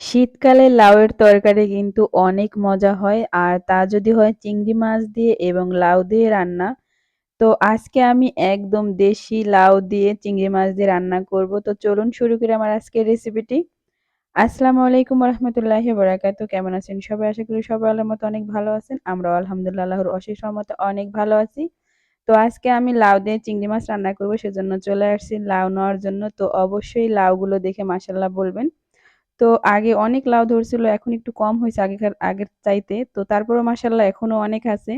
শীতকালে লাউয়ের তরকারি কিন্তু অনেক মজা হয়, আর তা যদি হয় চিংড়ি মাছ দিয়ে এবং লাউ দিয়ে রান্না। তো আজকে আমি একদম দেশি লাউ দিয়ে চিংড়ি মাছ দিয়ে রান্না করব। তো চলুন শুরু করি আমার আজকের রেসিপিটি আসসালামু আলাইকুম রহমতুল্লাহি বরাকাতু কেমন আছেন সবাই? আশা করি সবাই আল্লাহর মতো অনেক ভালো আছেন। আমরাও আলহামদুলিল্লাহ অশেষ রহমতে অনেক ভালো আছি। তো আজকে আমি লাউ দিয়ে চিংড়ি মাছ রান্না করব, সেজন্য চলে আসছি লাউ নেওয়ার জন্য। তো অবশ্যই লাউগুলো দেখে মাসাল্লাহ বলবেন। তো আগে অনেক লাউ ধরছিল, এখন একটু কম হয়েছে আগেকার, আগের চাইতে। তো তারপরও মাসাল্লাহ এখনও অনেক আছে।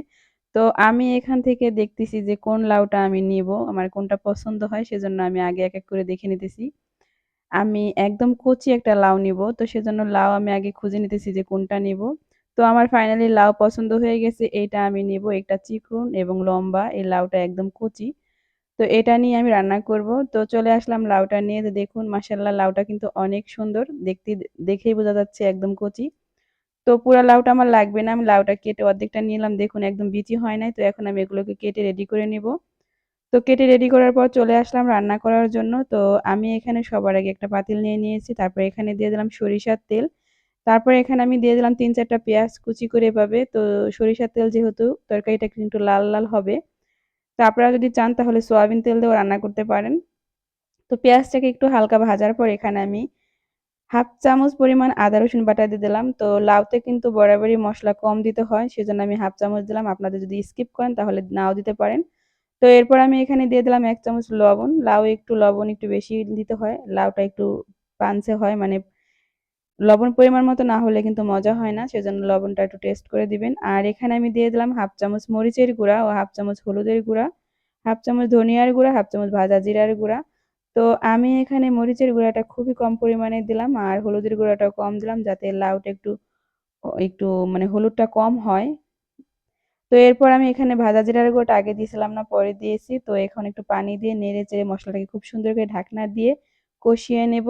তো আমি এখান থেকে দেখতেছি যে কোন লাউটা আমি নিব, আমার কোনটা পছন্দ হয়, সেজন্য আমি আগে এক এক করে দেখে নিতেছি। আমি একদম কচি একটা লাউ নিব, তো সেজন্য লাউ আমি আগে খুঁজে নিতেছি যে কোনটা নিব। তো আমার ফাইনালি লাউ পছন্দ হয়ে গেছে, এইটা আমি নিব, একটা চিকন এবং লম্বা, এই লাউটা একদম কচি। তো এটা নিয়ে আমি রান্না করব। তো চলে আসলাম লাউটা নিয়ে। তো দেখুন মাসাল্লাহ লাউটা কিন্তু অনেক সুন্দর। দেখতে, দেখেই বোঝা যাচ্ছে একদম কচি। তো পুরা লাউটা আমার লাগবে না। আমি লাউটা কেটে অর্ধেকটা নিলাম। দেখুন, একদম বিচি হয় নাই। তো এখন আমি এগুলোকে কেটে রেডি করে নিব। তো কেটে রেডি করার পর চলে আসলাম রান্না করার জন্য। তো আমি এখানে সবার আগে একটা পাতিল নিয়ে নিয়েছি। তারপর এখানে দিয়ে দিলাম সরিষার তেল। তারপর এখানে আমি দিয়ে দিলাম তিন চারটা পেঁয়াজ কুচি করে এভাবে। তো সরিষার তেল যেহেতু তরকারিটা কিন্তু লাল লাল হবে। তো আপনারা যদি চান তাহলে সোয়াবিন তেল দিয়েও রান্না করতে পারেন। তো পেঁয়াজটাকে একটু হালকা ভাজার পর এখানে আমি হাফ চামচ পরিমাণ আদা, রসুন বাটা দিয়ে দিলাম। তো লাউতে কিন্তু বরাবরই মশলা কম দিতে হয়, সেজন্য আমি হাফ চামচ দিলাম। আপনাদের যদি স্কিপ করেন তাহলে নাও দিতে পারেন। তো এরপর আমি এখানে দিয়ে দিলাম এক চামচ লবণ। লাউ একটু লবণ একটু বেশি দিতে হয়, লাউটা একটু পানসে হয় মানে লবণ পরিমাণ মতো না হলে কিন্তু মজা হয় না, সেজন্য লবণটা একটু টেস্ট করে দিবেন। আর এখানে আমি দিয়ে দিলাম হাফ চামচ মরিচের গুঁড়া ও হাফ চামচ হলুদের গুঁড়া, হাফ চামচ ধনিয়ার গুঁড়া, হাফ চামচ ভাজা জিরার গুঁড়া। তো আমি এখানে মরিচের গুঁড়াটা খুবই কম পরিমাণে দিলাম আর হলুদের গুঁড়াটাও কম দিলাম যাতে লাউটা একটু একটু মানে হলুদটা কম হয়। তো এরপর আমি এখানে ভাজা জিরার গুঁড়োটা আগে দিয়েছিলাম না, পরে দিয়েছি। তো এখন একটু পানি দিয়ে নেড়ে চেড়ে মশলাটাকে খুব সুন্দর করে ঢাকনা দিয়ে কষিয়ে নেব।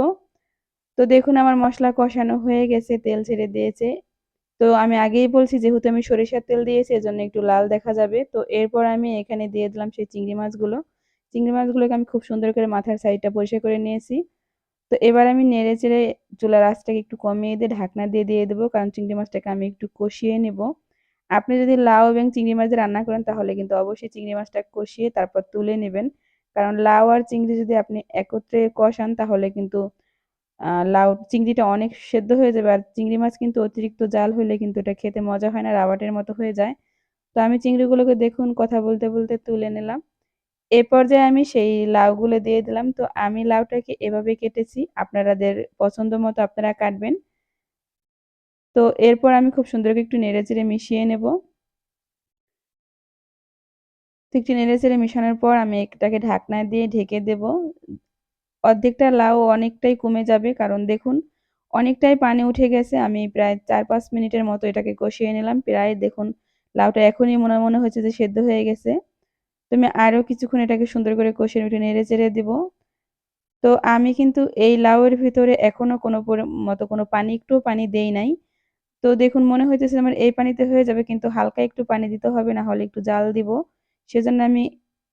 তো দেখুন আমার মশলা কষানো হয়ে গেছে, তেল ছেড়ে দিয়েছে। তো আমি আগেই বলছি যেহেতু আমি সরিষার তেল দিয়েছি, এজন্য একটু লাল দেখা যাবে। তো এরপর আমি এখানে দিয়ে দিলাম সেই চিংড়ি মাছগুলো। চিংড়ি মাছগুলোকে আমি খুব সুন্দর করে মাথার সাইডটা পরিষ্কার করে নিয়েছি। তো এবার আমি নেড়ে চেড়ে চুলার আঁচটাকে একটু কমিয়ে দিয়ে ঢাকনা দিয়ে দিয়ে দেবো, কারণ চিংড়ি মাছটাকে আমি একটু কষিয়ে নেব। আপনি যদি লাউ এবং চিংড়ি মাছ রান্না করেন, তাহলে কিন্তু অবশ্যই চিংড়ি মাছটা কষিয়ে তারপর তুলে নেবেন। কারণ লাউ আর চিংড়ি যদি আপনি একত্রে কষান, তাহলে কিন্তু লাউ, চিংড়িটা অনেক সেদ্ধ হয়ে যাবে আর চিংড়ি মাছ কিন্তু অতিরিক্ত জাল হলে কিন্তু এটা খেতে মজা হয় না রাবাটের মতো হয়ে যায়। তো আমি চিংড়িগুলোকে দেখুন কথা বলতে বলতে তুলে নিলাম। এ পর্যায়ে আমি সেই লাউগুলো দিয়ে দিলাম। তো আমি লাউটাকে এভাবে কেটেছি। আপনাদের পছন্দ মতো আপনারা কাটবেন। তো এরপর আমি খুব সুন্দর একটু নেড়ে চেড়ে মিশিয়ে নেব। একটু নেড়ে চেড়ে মিশানোর পর আমি এটাকে ঢাকনা দিয়ে ঢেকে দেব। অর্ধেকটা লাউ অনেকটাই কমে যাবে, কারণ দেখুন, অনেকটাই পানি উঠে গেছে। আমি প্রায় চার পাঁচ মিনিটের মতো এটাকে কষিয়ে নিলাম। প্রায় দেখুন, লাউটা এখনই মনে মনে হচ্ছে যে সেদ্ধ হয়ে গেছে। তো আমি আরও কিছুক্ষণ এটাকে সুন্দর করে কষিয়ে একটু নেড়ে চেড়ে দেবো। তো আমি কিন্তু এই লাউয়ের ভিতরে এখনও কোনো মতো কোনো পানি একটু পানি দেই নাই। তো দেখুন, মনে হইতেছে আমার এই পানিতে হয়ে যাবে, কিন্তু হালকা একটু পানি দিতে হবে, না হলে একটু জাল দিব। সেজন্য আমি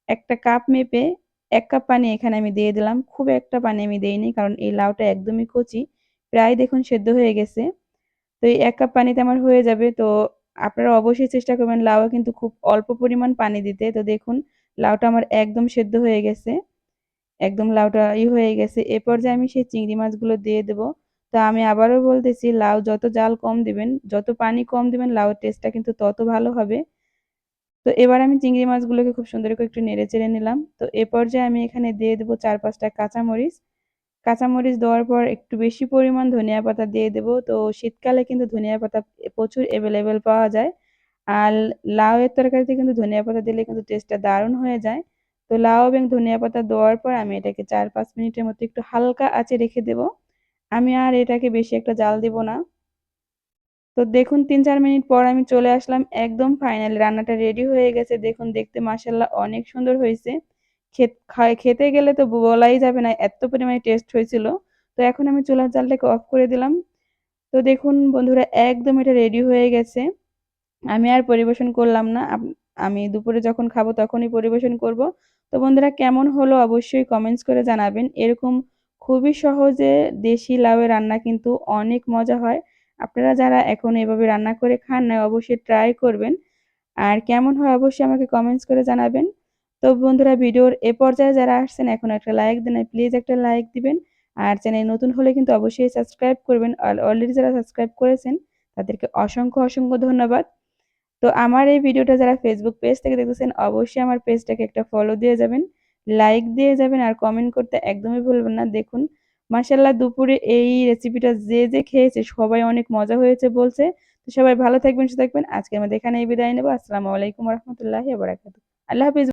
একটা কাপ মেপে এক কাপ পানি এখানে আমি দিয়ে দিলাম। খুব একটা পানি আমি দেইনি কারণ এই লাউটা একদমই কচি। প্রায় দেখুন সেদ্ধ হয়ে গেছে। তো এই এক কাপ পানিতে আমার হয়ে যাবে। তো আপনারা অবশ্যই চেষ্টা করবেন লাউ কিন্তু খুব অল্প পরিমাণ পানি দিতে। তো দেখুন, লাউটা আমার একদম সেদ্ধ হয়ে গেছে। একদম লাউটা ই হয়ে গেছে। এ পর্যায়ে আমি সেই চিংড়ি মাছগুলো দিয়ে দেবো। তো আমি আবারও বলতেছি, লাউ যত জাল কম দিবেন, যত পানি কম দিবেন, লাউয়ের টেস্টটা কিন্তু তত ভালো হবে। তো এবার আমি চিংড়ি মাছগুলোকে খুব সুন্দর করে একটু নেড়ে চেড়ে নিলাম। তো এ পর্যায়ে আমি এখানে দিয়ে দেবো চার পাঁচটা কাঁচামরিচ। কাঁচামরিচ দেওয়ার পর একটু বেশি পরিমাণ ধনিয়া পাতা দিয়ে দেবো। তো শীতকালে কিন্তু ধনিয়া পাতা প্রচুর অ্যাভেলেবেল পাওয়া যায়। আর লাউয়ের তরকারিতে কিন্তু ধনিয়া পাতা দিলে কিন্তু টেস্টটা দারুণ হয়ে যায়। তো লাউ এবং ধনিয়া পাতা দেওয়ার পর আমি এটাকে চার পাঁচ মিনিটের মতো একটু হালকা আঁচে রেখে দেব। আমি আর এটাকে বেশি একটা জাল দিব না। তো দেখুন তিন চার মিনিট পর আমি চলে আসলাম একদম ফাইনাল রান্নাটা রেডি হয়ে গেছে। দেখুন, দেখতে মাসাল্লাহ অনেক সুন্দর হয়েছে। খেতে গেলে তো বলাই যাবে না, এত পরিমাণে টেস্ট হয়েছিল। তো এখন আমি চুলার জালটাকে অফ করে দিলাম। তো দেখুন বন্ধুরা, একদম এটা রেডি হয়ে গেছে। আমি আর পরিবেশন করলাম না। আমি দুপুরে যখন খাব তখনই পরিবেশন করব। তো বন্ধুরা, কেমন হলো অবশ্যই কমেন্টস করে জানাবেন। এরকম খুবই সহজে দেশি লাউয়ের রান্না কিন্তু অনেক মজা হয়। আপনারা যারা এখন এভাবে রান্না করে খান নাই অবশ্যই ট্রাই করবেন। আর কেমন হয় অবশ্যই আমাকে কমেন্টস করে জানাবেন। তো বন্ধুরা, ভিডিওর এ পর্যায়ে যারা আসছেন, এখন একটা লাইক দেন প্লিজ একটা লাইক দিবেন। আর চ্যানেল নতুন হলে কিন্তু অবশ্যই সাবস্ক্রাইব করবেন। অলরেডি যারা সাবস্ক্রাইব করেছেন, তাদেরকে অসংখ্য অসংখ্য ধন্যবাদ। তো আমার এই ভিডিওটা যারা ফেসবুক পেজ থেকে দেখতেছেন, অবশ্যই আমার পেজটাকে একটা ফলো দিয়ে যাবেন। লাইক দিয়ে যাবেন আর কমেন্ট করতে একদমই ভুলবেন না। দেখুন মাসাল্লাহ দুপুরে এই রেসিপিটা যে যে খেয়েছে, সবাই অনেক মজা হয়েছে বলছে। তো সবাই ভালো থাকবেন, সুস্থ থাকবেন। আজকে আমাদের এখানে বিদায় নেব। আসসালামু আলাইকুম রহমতুল্লাহ আল্লাহ হাফিজ।